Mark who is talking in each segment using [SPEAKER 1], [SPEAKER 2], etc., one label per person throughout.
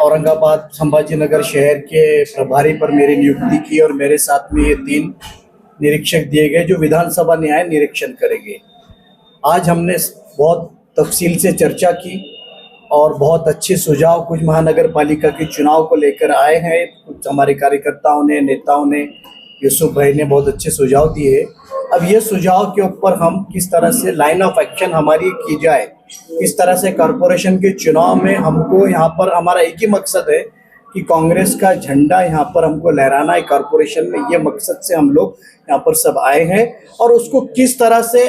[SPEAKER 1] औरंगाबाद संभाजीनगर शहर के प्रभारी पर मेरी नियुक्ति की और मेरे साथ में ये तीन निरीक्षक दिए गए जो विधानसभा न्याय निरीक्षण करेंगे। आज हमने बहुत तफसील से चर्चा की और बहुत अच्छे सुझाव कुछ महानगर पालिका के चुनाव को लेकर आए हैं। कुछ हमारे कार्यकर्ताओं ने, नेताओं ने, यूसुफ भाई ने बहुत अच्छे सुझाव दिए। अब ये सुझाव के ऊपर हम किस तरह से लाइन ऑफ़ एक्शन हमारी की जाए किस तरह से कॉरपोरेशन के चुनाव में हमको यहाँ पर हमारा एक ही मकसद है कि कांग्रेस का झंडा यहाँ पर हमको लहराना है कॉरपोरेशन में। ये मकसद से हम लोग यहाँ पर सब आए हैं। और उसको किस तरह से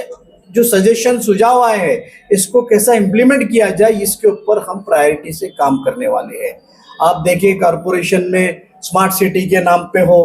[SPEAKER 1] जो सजेशन सुझाव आए हैं, इसको कैसा इम्प्लीमेंट किया जाए, इसके ऊपर हम प्रायोरिटी से काम करने वाले हैं। आप देखिए कॉरपोरेशन में स्मार्ट सिटी के नाम पे हो,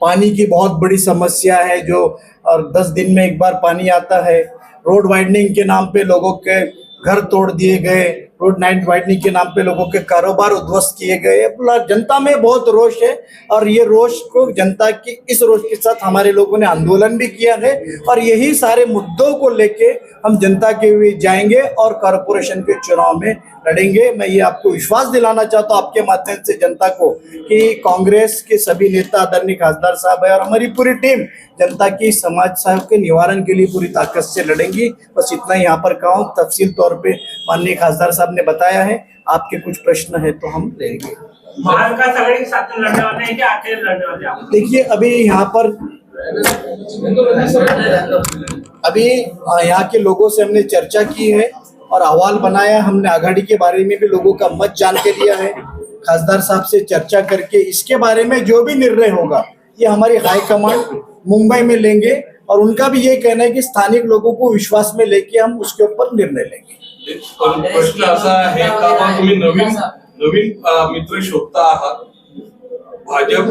[SPEAKER 1] पानी की बहुत बड़ी समस्या है जो और दस दिन में एक बार पानी आता है। रोड वाइडनिंग के नाम पे लोगों के घर तोड़ दिए गए। रोड नाइट वाइडनिंग के नाम पे लोगों के कारोबार उद्ध्वस्त किए गए। पूरा जनता में बहुत रोष है और ये रोष को जनता की, इस रोष के साथ हमारे लोगों ने आंदोलन भी किया है और यही सारे मुद्दों को लेके हम जनता के बीच जाएँगे और कॉरपोरेशन के चुनाव में लड़ेंगे। मैं ये आपको विश्वास दिलाना चाहता हूँ आपके माध्यम से जनता को कि कांग्रेस के सभी नेता, आदरणीय खासदार साहब है और हमारी पूरी टीम जनता की, समाज साहब के निवारण के लिए पूरी ताकत से लड़ेंगी। बस इतना यहाँ पर कहूँ तफसील तौर पर माननीय खासदार साहब ने बताया है आपके कुछ प्रश्न है तो हम लेंगे? देखिए अभी यहाँ पर अभी यहाँ के लोगों से हमने चर्चा की है और अहवाल बनाया हमने आघाड़ी के बारे में भी लोगों का मत जान के लिया है। खासदार साहब से चर्चा करके इसके बारे में जो भी निर्णय होगा ये हमारी हाईकमांड मुंबई में लेंगे और उनका भी ये कहना है कि स्थानिक लोगों को विश्वास में लेके हम उसके ऊपर निर्णय लेंगे।
[SPEAKER 2] प्रश्न असा आहे का बा तुम्ही नवीन नवीन मित्र शोधता आहात? भाजप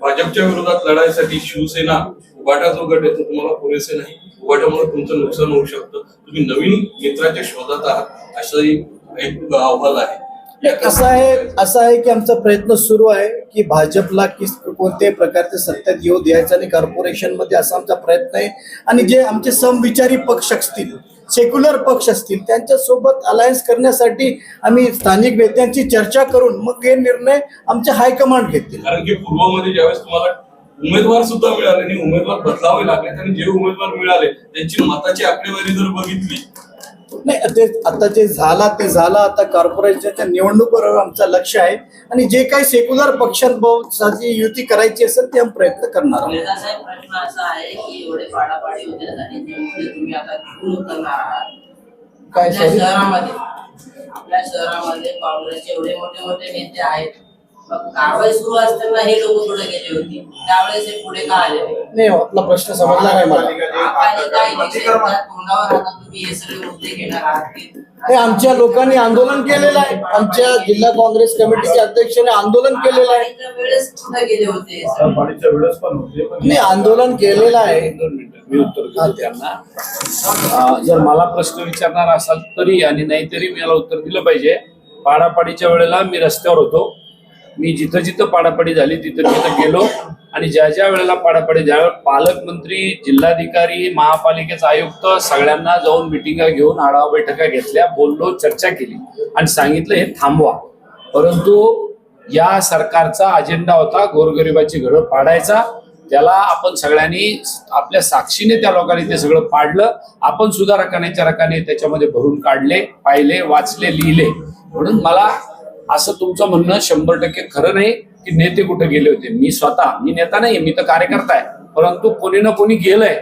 [SPEAKER 2] भाजपच्या विरोधात लढाईसाठी शिवसेना उभाटा जो गट आहे तो तुम्हाला पुरेसे नाही. उभाटामुळे तुमचं नुकसान होऊ शकतं. तुम्ही नवीन मित्राच्या शोधात आहात असं एक अहवाल आहे.
[SPEAKER 1] असं आहे असं आहे की आमचा प्रयत्न सुरू आहे की भाजपला की कोणत्याही प्रकारचे सत्तेत येऊ द्यायचं आणि कॉर्पोरेशनमध्ये असा आमचा प्रयत्न आहे. आणि जे आमचे समविचारी पक्ष असतील सेक्युलर पक्ष असतील त्यांच्यासोबत अलायन्स करण्यासाठी आम्ही स्थानिक नेत्यांची चर्चा करून मग हे निर्णय आमचे हायकमांड घेतील.
[SPEAKER 2] कारण की पूर्वमध्ये ज्यावेळेस तुम्हाला उमेदवार सुद्धा मिळाले आणि उमेदवार बदलावे लागले आणि जे उमेदवार मिळाले त्यांची मताची आकडेवारी जर बघितली
[SPEAKER 1] नाही ते आता जे झाला ते झाला आता कॉर्पोरेशनच्या निवडणुकीवर आमचं लक्ष आहे. आणि जे काही सेक्युलर पक्षांची युती करायची असेल ते आम्ही प्रयत्न करणार
[SPEAKER 3] प्रश्न असा आहे की एवढे पाडापाडी होते आणि त्यामुळे तुम्ही आता निवडून उतरणार आहात?
[SPEAKER 1] काय?
[SPEAKER 3] शहरामध्ये आपल्या शहरामध्ये काँग्रेसचे एवढे मोठे मोठे नेते आहेत. कारवाई सुरू असताना हे लोक पुढे गेले होते. त्यावेळेस हे पुढे का आले? नाही?
[SPEAKER 1] नाही आपला प्रश्न समजला नाही मला.
[SPEAKER 3] आपण काय इलेक्शनच्या तोंडावर आता तुम्ही हे सगळे मुद्दे घेणार आहात. की
[SPEAKER 1] हे आमच्या लोकांनी आंदोलन केलेलं आहे. आमच्या जिल्हा काँग्रेस कमिटीचे अध्यक्षाने आंदोलन केलेलं आहे.
[SPEAKER 3] त्या वेळेस कुठे गेले होते. हे सगळे?
[SPEAKER 1] नाही आंदोलन केलेलं आहे.
[SPEAKER 4] दोन मिनिटं मी उत्तर देतो त्यांना. अं, जर मला प्रश्न विचारणार असाल तरी आणि नाही तरी मी याला उत्तर दिलं पाहिजे. पाडापाडीच्या वेळेला मी रस्त्यावर होतो. मी जिथं जिथं पाडापाडी झाली तिथं तिथं गेलो. आणि ज्या ज्या वेळेला पाडापाडी ज्या पालकमंत्री जिल्हाधिकारी महापालिकेचा आयुक्त सगळ्यांना जाऊन मिटिंगा घेऊन आढावा बैठका घेतल्या बोललो चर्चा केली. आणि सांगितलं हे थांबवा. परंतु या सरकारचा अजेंडा होता गोरगरिबाची घरं पाडायचा. त्याला आपण सगळ्यांनी आपल्या साक्षीने त्या लोकांनी ते सगळं पाडलं. आपण सुद्धा रकानेच्या रकाने त्याच्यामध्ये भरून काढले पाहिले वाचले लिहिले. म्हणून मला असं तुमचं म्हणणं शंभर टक्के खरं नाही की नेते कुठे गेले होते. मी स्वतः मी नेता नाही मी तर कार्यकर्ता आहे. परंतु कोणी ना कोणी गेलंय.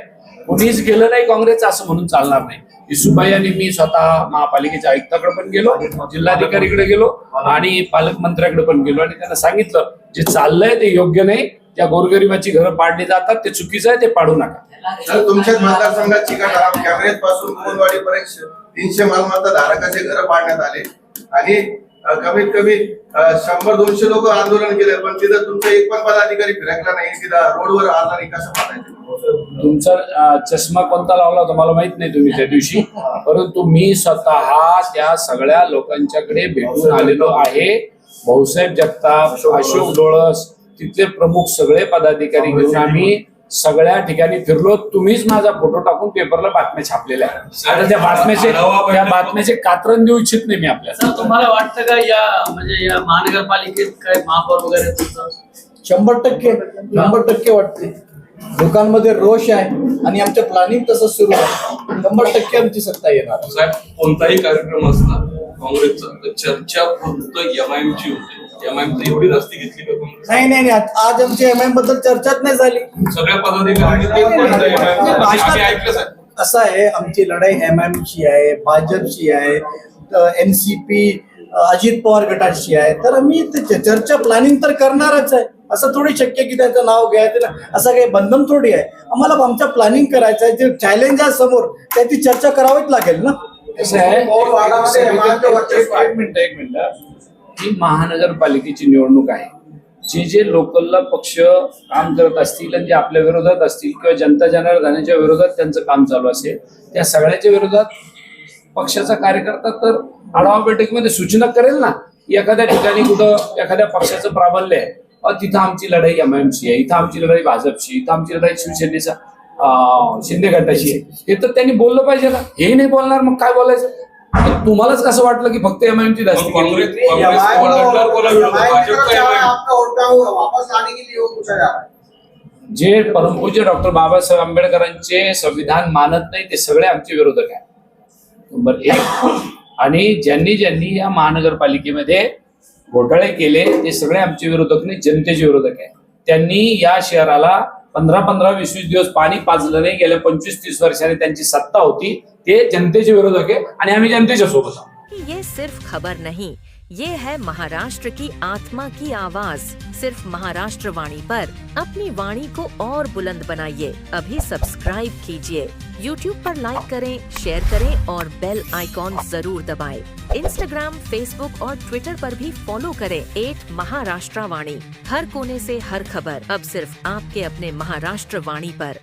[SPEAKER 4] कोणीच गेलं नाही काँग्रेस असं म्हणून चालणार नाही. इसुबाई आणि मी स्वतः महापालिकेच्या आयुक्ताकडे पण गेलो जिल्हाधिकारीकडे गेलो आणि पालकमंत्र्याकडे पण गेलो आणि त्यांना सांगितलं जे चाललंय ते योग्य नाही. त्या गोरगरिबाची घरं पाडली जातात ते चुकीचं आहे ते पाडू नका.
[SPEAKER 5] तर तुमच्याच मतदारसंघात कॅमेरेजपासून कुंभवाडीपर्यंत तीनशे मालमत्ता धारकाचे घर पाडण्यात आले. आणि कमीत कमी शंभर दोनशे लोक आंदोलन केले पण तिथं तुमचा एक पण पदाधिकारी फिरकला नाही तिथं रोडवर आला नाही कसं पाडायचं
[SPEAKER 4] तुमचा अं, चष्मा कोणता लावला होता मला माहीत नाही तुम्ही त्या दिवशी. परंतु मी स्वतः त्या सगळ्या लोकांच्याकडे भेटून आलेलो आहे. भाऊसाहेब जगताप अशोक डोळस तिथले प्रमुख सगळे पदाधिकारी घेऊन आम्ही सगळ्या ठिकाणी फिरलो तुम्हीच माझा फोटो टाकून पेपरला बातम्या छापलेल्या आहेत. आता त्या बातम्याचे त्या बातम्याचे कात्रण देऊ इच्छित नाही मी आपल्याला.
[SPEAKER 6] तुम्हाला वाटतं का या म्हणजे या महानगरपालिकेत काय महापौर वगैरे
[SPEAKER 1] शंभर टक्के शंभर टक्के वाटते. लोकांमध्ये रोष आहे आणि आमचं प्लॅनिंग तसं सुरू आहे. शंभर टक्के आमची सत्ता येणार.
[SPEAKER 2] साहेब कोणताही कार्यक्रम असला काँग्रेसचा तर चर्चा फक्त एमआयएम ची होते. एमआयएम एवढी जास्ती घेतली
[SPEAKER 1] नाही नाही नाही. आज- आमच्या एम आयबद्दल चर्चाच नाही झाली.
[SPEAKER 2] सगळ्या
[SPEAKER 1] असं आहे. आमची लढाई एम एम ची आहे भाजपची आहे N C P Ajit Pawar गटाची आहे. तर आम्ही चर्चा प्लॅनिंग तर करणारच आहे. असं थोडी शक्य की त्यांचं नाव घ्यायचं असं काही बंधन थोडी आहे. आम्हाला आमचं प्लॅनिंग करायचं आहे जे चॅलेंज आहे समोर त्याची चर्चा करावीच लागेल ना?
[SPEAKER 4] आहे. एक मिनिट एक मिनिट. ही महानगरपालिकेची निवडणूक आहे. जे जे लोकलला पक्ष काम करत असतील आणि जे आपल्या विरोधात असतील किंवा जनता जनार्दनाच्या विरोधात त्यांचं काम चालू असेल त्या सगळ्याच्या विरोधात पक्षाचा कार्यकर्ता तर आढावा बैठकीमध्ये सूचना करेल ना एखाद्या ठिकाणी कुठं एखाद्या पक्षाचं प्राबल्य आहे तिथं आमची लढाई एमआयएमची आहे इथं आमची लढाई भाजपची इथं आमची लढाई शिवसेनेचा शिंदे गटाशी आहे. हे तर त्यांनी बोललं पाहिजे ना. हे नाही बोलणार मग काय बोलायचं? तुम्हालाच कसं वाटलं की फक्त एमआयएमची जास्ती
[SPEAKER 5] जा है
[SPEAKER 4] जे परमपूज्य डॉक्टर बाबासाहेब आंबेडकरांचे संविधान मानत नाही ते सगळे आमचे विरोधक आहे नंबर एक. आणि ज्यांनी ज्यांनी या महानगरपालिकेमध्ये घोटाळे केले ते सगळे आमचे विरोधक नाही जनतेचे विरोधक आहे त्यांनी या शहराला पंधरा पंधरा वीस वीस दिवस पाणी पाजलं नाही. गेल्या पंचवीस तीस वर्षाने त्यांची सत्ता होती. ते जनतेचे विरोधक आहे आणि आम्ही जनतेच्या सोबत आहोत.
[SPEAKER 7] ये सिर्फ़ खबर नहीं, ये है महाराष्ट्र की आत्मा की आवाज़। सिर्फ़ महाराष्ट्र वाणी पर अपनी वाणी को और बुलंद बनाइए। अभी सब्सक्राइब कीजिए। YouTube पर लाइक करें शेयर करें और बेल आइकॉन ज़रूर दबाएँ। इंस्टाग्राम फेसबुक और ट्विटर पर भी फॉलो करें। एट महाराष्ट्र वाणी हर कोने से हर खबर। अब सिर्फ़ आपके अपने महाराष्ट्र वाणी पर।